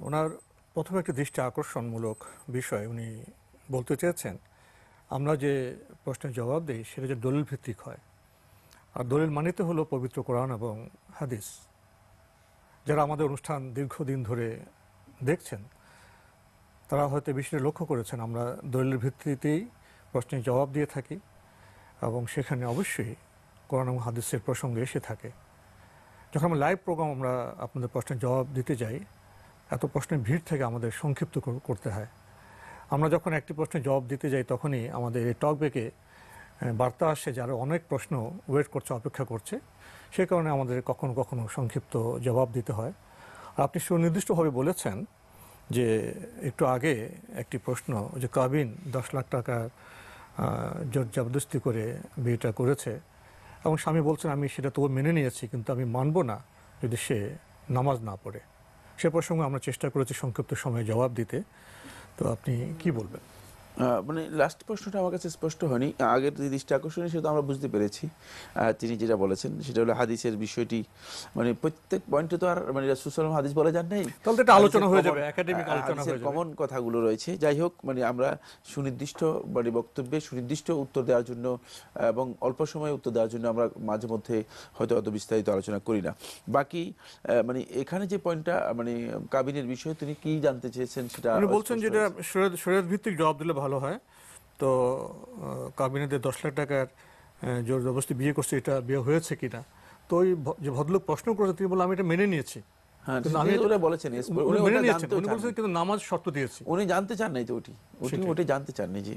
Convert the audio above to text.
ওনার প্রথমে একটি দৃষ্টি আকর্ষণমূলক বিষয় উনি বলতে চেয়েছেন, আমরা যে প্রশ্নের জবাব দিই সেটা যে দলিল ভিত্তিক হয়। আর দলিল মানিতে হলো পবিত্র কোরআন এবং হাদিস। যারা আমাদের অনুষ্ঠান দীর্ঘদিন ধরে দেখছেন, তারা হয়তো বিষয়টি লক্ষ্য করেছেন, আমরা দলিলের ভিত্তিতেই প্রশ্নের জবাব দিয়ে থাকি এবং সেখানে অবশ্যই কোরআন এবং হাদিসের প্রসঙ্গে এসে থাকে। যখন আমরা লাইভ প্রোগ্রাম আমরা আপনাদের প্রশ্নের জবাব দিতে যাই এত প্রশ্নের ভিড় থেকে আমাদের সংক্ষিপ্ত করতে হয়। আমরা যখন একটি প্রশ্নের জবাব দিতে যাই তখনই আমাদের এই টক ব্যাকে বার্তা আসে যে আরও অনেক প্রশ্ন ওয়েট করছে, অপেক্ষা করছে। সে কারণে আমাদের কখনো কখনো সংক্ষিপ্ত জবাব দিতে হয়। আপনি সুনির্দিষ্টভাবে বলেছেন যে একটু আগে একটি প্রশ্ন যে কাবিন দশ লাখ টাকার জোর জবরদস্তি করে বিয়েটা করেছে। এবং স্বামী বলছেন, আমি সেটা তবু মেনে নিয়েছি, কিন্তু আমি মানব না যদি সে নামাজ না পড়ে। সে প্রসঙ্গে আমরা চেষ্টা করেছি সংক্ষিপ্ত সময়ে জবাব দিতে। তো আপনি কি বলবেন? মানে লাস্ট প্রশ্নটা আমার কাছে স্পষ্ট হয়নি। আগের যে দৃষ্টি আকর্ষণীয় সেটা আমরা বুঝতে পেরেছি। তিনি যেটা বলেছেন সেটা হলো হাদিসের বিষয়টি মানে প্রত্যেক পয়েন্টে তো আর মানে সুসালাম হাদিস বলে যান নেই। তাহলে এটা আলোচনা হয়ে যাবে, academic আলোচনা হয়ে যাবে। কমন কথাগুলো রয়েছে। যাই হোক মানে আমরা সুনির্দিষ্ট মানে বক্তব্যে সুনির্দিষ্ট উত্তর দেওয়ার জন্য এবং অল্প সময়ে উত্তর দেওয়ার জন্য আমরা মাঝে মধ্যে হয়তো অত বিস্তারিত আলোচনা করি না। বাকি আহ, মানে এখানে যে পয়েন্টটা মানে কাবিনের বিষয়ে তিনি কি জানতে চেয়েছেন সেটা বলছেন যেটা শরীয়ত ভিত্তিক জবাব দিলে ভালো হয়। তো কাবিনেতে দশ লাখ টাকার জোর জবরদস্তি বিয়ে করছে এটা বিয়ে হয়েছে কিনা? তো ওই যে ভদ্রলোক প্রশ্ন করেছে তিনি বললেন আমি এটা মেনে নিয়েছি। হ্যাঁ আমি আমি বলেছেন উনি চান বলছেন কিন্তু নামাজ শর্ত দিয়েছি। উনি জানতে চান নাই তো ওটি ওটি জানতে চাননি জি।